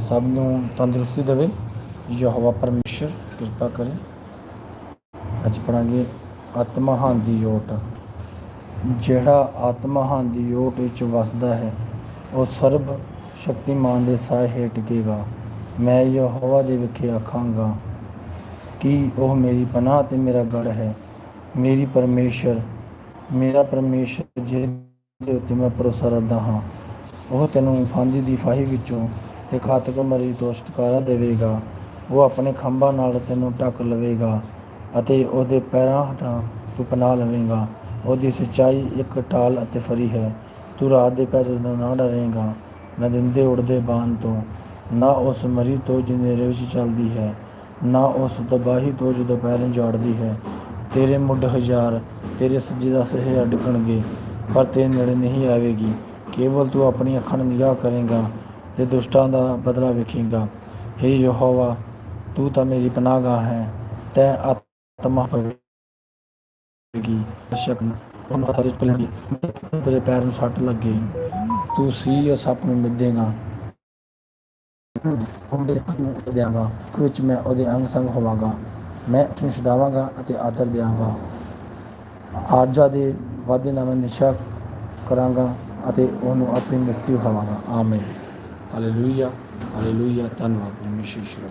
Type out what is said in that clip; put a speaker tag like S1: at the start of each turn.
S1: ਸਭ ਨੂੰ ਤੰਦਰੁਸਤੀ ਦੇਵੇ। ਯਹੋਵਾ ਪਰਮੇਸ਼ਰ, ਕਿਰਪਾ ਕਰੇ। ਅੱਜ ਪੜਾਂਗੇ ਆਤਮਹਾਨ ਦੀ ਓਟ। ਜਿਹੜਾ ਆਤਮਹਾਨ ਦੀ ਓਟ ਵਿੱਚ ਵਸਦਾ ਹੈ, ਉਹ ਸਰਬ ਸ਼ਕਤੀਮਾਨ ਦੇ ਸਾਏ ਹੇਠ ਟਿਕੇਗਾ ਮੈਂ ਯਹੋਵਾ ਦੇ ਵਿਖੇ ਆਖਾਂਗਾ ਕਿ ਉਹ ਮੇਰੀ ਪਨਾਹ ਤੇ ਮੇਰਾ ਗੜ ਹੈ। ਮੇਰੀ ਪਰਮੇਸ਼ਰ, ਮੇਰਾ ਪਰਮੇਸ਼ਰ ਜਿਹਦੇ ਉੱਤੇ ਮੈਂ ਭਰੋਸਾ ਰੱਖਦਾ ਹਾਂ। ਉਹ ਤੈਨੂੰ ਫਾਂਦੀ ਦੀ ਫਾਹੀ ਵਿੱਚੋਂ ਤੇ ਘਾਤਕ ਮਰੀ ਤੋਂ ਛੁਟਕਾਰਾ ਦੇਵੇਗਾ। ਉਹ ਆਪਣੇ ਖੰਭਾਂ ਨਾਲ ਤੈਨੂੰ ਢੱਕ ਲਵੇਗਾ ਅਤੇ ਉਹਦੇ ਪੈਰਾਂ ਹੇਠਾਂ ਤੂੰ ਪਨਾਹ ਲਵੇਂਗਾ। ਉਹਦੀ ਸੱਚਾਈ ਇੱਕ ਟਾਲ ਅਤੇ ਫਰੀ ਹੈ। ਤੂੰ ਰਾਤ ਦੇ ਪੈਸੇ ਤੋਂ ਨਾ ਡਰੇਂਗਾ। ਨਾ ਦਿੰਦੇ ਉੜਦੇ ਬਾਣ ਤੋਂ। ਨਾ ਉਸ ਮਰੀ ਤੋਂ ਜਨੇਰੇ ਵਿੱਚ ਚੱਲਦੀ ਹੈ। ਨਾ ਉਸ ਤਬਾਹੀ ਤੋਂ ਜੋ ਦੁਪਹਿਰ ਜਾੜਦੀ ਹੈ। ਤੇਰੇ ਮੁੱਢ ਹਜ਼ਾਰ, ਤੇਰੇ ਸੱਜੇ ਦਾ ਸਹਿ ਅਡਕਣਗੇ ਪਰ ਤੇਰੇ ਨੇੜੇ ਨਹੀਂ ਆਵੇਗੀ। ਕੇਵਲ ਤੂੰ ਆਪਣੀ ਅੱਖਾਂ ਨਾਲ ਨਿਗਾਹ ਕਰੇਗਾ ਤੇ ਦੁਸ਼ਟਾਂ ਦਾ ਬਦਲਾ ਵੇਖੇਗਾ। ਹੇ ਯਹੋਵਾ, ਤੂੰ ਤਾਂ ਮੇਰੀ ਪਨਾਹਗਾਹ ਹੈ। ਤੈ ਆਤਮਾ ਪਵੇਗੀ ਸ਼ੱਕ ਉਹਨਾਂ ਹਰੇ ਪਲਣੀ ਤੇਰੇ ਪੈਰ ਨੂੰ ਸੱਟ ਲੱਗੇ। ਤੂੰ ਸੀ ਉਸ ਸੱਪ ਨੂੰ ਮਿੱਧੇਗਾ। ਉਹਦੇ ਨੂੰ ਦਿਆਂਗਾ। ਵਿੱਚ ਮੈਂ ਉਹਦੇ ਅੰਗ ਸੰਗ ਹੋਵਾਂਗਾ। ਮੈਂ ਉਸਨੂੰ ਛਡਾਵਾਂਗਾ ਅਤੇ ਆਦਰ ਦਿਆਂਗਾ। ਆਜਾ ਦੇ ਵਾਅਦੇ ਨਾਲ ਮੈਂ ਨਿਸ਼ਾ ਕਰਾਂਗਾ। ਅਤੇ ਉਹਨੂੰ ਆਪਣੀ ਮੁਕਤੀ ਵਿਖਾਵਾਂਗਾ। ਆਮੀਨ। ਹਾਲੇਲੂਇਆ ਹਾਲੇਲੂਇਆ ਧੰਨਵਾਦ ਪਰਮੇਸ਼ਰ ਈਸ਼ਵਰ।